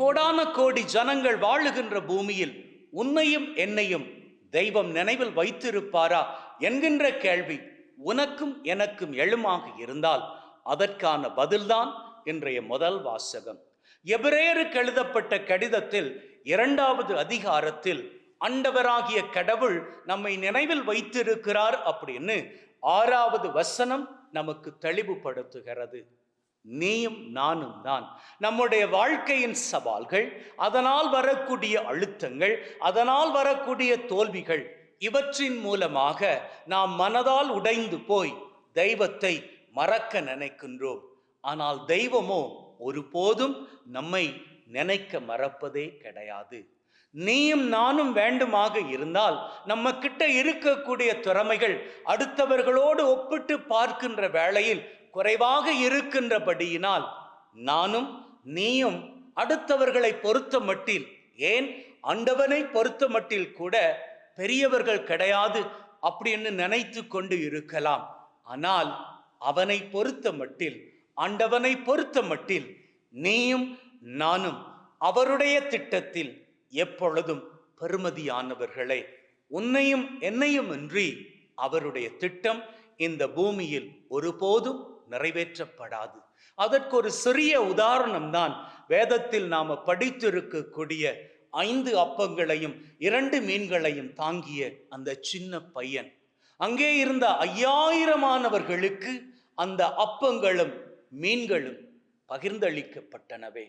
கோடான கோடி ஜனங்கள் வாழுகின்ற பூமியில் உன்னையும் என்னையும் தெய்வம் நினைவில் வைத்திருப்பாரா என்கின்ற கேள்வி உனக்கும் எனக்கும் எழுமாக இருந்தால் அதற்கான பதில்தான் இன்றைய முதல் வாசகம். எபிரேயருக்கு எழுதப்பட்ட கடிதத்தில் இரண்டாவது அதிகாரத்தில் அண்டவராகிய கடவுள் நம்மை நினைவில் வைத்திருக்கிறார் அப்படின்னு ஆறாவது வசனம் நமக்கு தெளிவுபடுத்துகிறது. நீயும் நானும் தான். நம்முடைய வாழ்க்கையின் சவால்கள் அதனால் வரக்கூடிய அழுத்தங்கள் அதனால் வரக்கூடிய தோல்விகள் இவற்றின் மூலமாக நாம் மனதால் உடைந்து போய் தெய்வத்தை மறக்க நினைக்கின்றோம். ஆனால் தெய்வமோ ஒருபோதும் நம்மை நினைக்க மறப்பதே கிடையாது. நீயும் நானும் வேண்டுமாக இருந்தால் நம்ம கிட்ட இருக்கக்கூடிய திறமைகள் அடுத்தவர்களோடு ஒப்பிட்டு பார்க்கின்ற வேளையில் குறைவாக இருக்கின்றபடியினால் நானும் நீயும் அடுத்தவர்களை பொறுத்த மட்டில் ஏன் அண்டவனை பொறுத்த மட்டில் கூட பெரியவர்கள் கிடையாது அப்படின்னு நினைத்து கொண்டு இருக்கலாம். ஆனால் அவனை பொறுத்த மட்டில் ஆண்டவனை பொறுத்த மட்டில் நீயும் நானும் அவருடைய திட்டத்தில் எப்பொழுதும் பெருமதியானவர்களே உன்னையும் என்னையும் இன்றி அவருடைய திட்டம் இந்த பூமியில் ஒருபோதும் நிறைவேற்றப்படாது. அதற்கு ஒரு சிறிய உதாரணம் தான் வேதத்தில் நாம் படித்திருக்கக்கூடிய ஐந்து அப்பங்களையும் இரண்டு மீன்களையும் தாங்கிய அந்த சின்ன பையன். அங்கே இருந்த ஐயாயிரமானவர்களுக்கு அந்த அப்பங்களும் மீன்களும் பகிர்ந்தளிக்கப்பட்டனவே.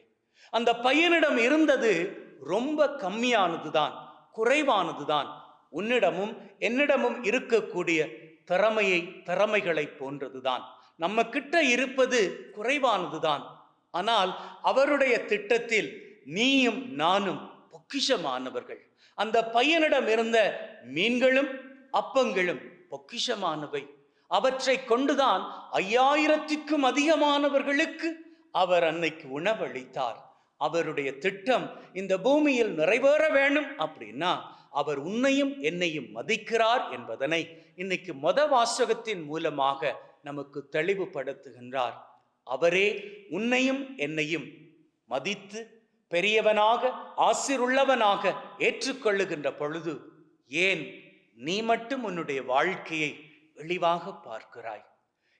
அந்த பையனிடம் இருந்தது ரொம்ப கம்மியானதுதான் குறைவானதுதான். உன்னிடமும் என்னிடமும் இருக்கக்கூடிய திறமையை திறமைகளை போன்றதுதான். நம்ம கிட்ட இருப்பது குறைவானதுதான். ஆனால் அவருடைய திட்டத்தில் நீயும் நானும் பொக்கிஷமானவர்கள். அந்த பையனிடம் இருந்த மீன்களும் அப்பங்களும் பொக்கிஷமானவை. அவற்றை கொண்டுதான் ஐயாயிரத்திற்கும் அதிகமானவர்களுக்கு அவர் அன்னைக்கு உணவளித்தார். அவருடைய திட்டம் இந்த பூமியில் நிறைவேற வேணும் அப்படின்னா அவர் உன்னையும் என்னையும் மதிக்கிறார் என்பதனை இன்னைக்கு மொத வாசகத்தின் மூலமாக நமக்கு தெளிவுபடுத்துகின்றார். அவரே உன்னையும் என்னையும் மதித்து பெரியவனாக ஆசிருள்ளவனாக ஏற்றுக்கொள்ளுகின்ற பொழுது ஏன் நீ மட்டும் உன்னுடைய வாழ்க்கையை இழிவாக பார்க்கிறாய்?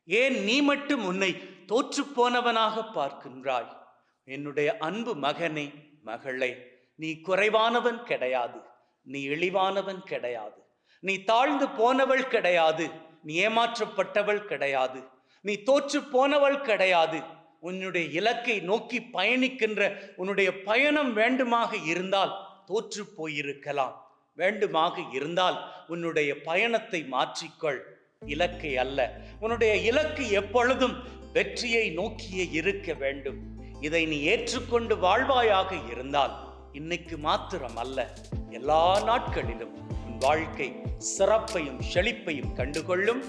ஏன் நீ மட்டும் உன்னை தோற்று போனவனாக பார்க்கின்றாய்? என்னுடைய அன்பு மகனே மகளே நீ குறைவானவன் கிடையாது. நீ இழிவானவன் கிடையாது. நீ தாழ்ந்து போனவள் கிடையாது. நீ ஏமாற்றப்பட்டவள் கிடையாது. நீ தோற்று போனவள் கிடையாது. உன்னுடைய இலக்கை நோக்கி பயணிக்கின்ற உன்னுடைய பயணம் வேண்டுமாக இருந்தால் தோற்று போயிருக்கலாம். வேண்டுமாக இருந்தால் உன்னுடைய பயணத்தை மாற்றிக்கொள். இலக்கை அல்ல. உன்னுடைய இலக்கு எப்பொழுதும் வெற்றியை நோக்கியே இருக்க வேண்டும். இதை நீ ஏற்றுக்கொண்டு வாழ்வாயாக இருந்தால் இன்னைக்கு மாத்திரம் அல்ல எல்லா நாட்களிலும் வாழ்க்கை சிறப்பையும் செழிப்பையும் கண்டுகொள்ளும்.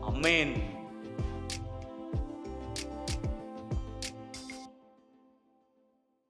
அம்மேன்.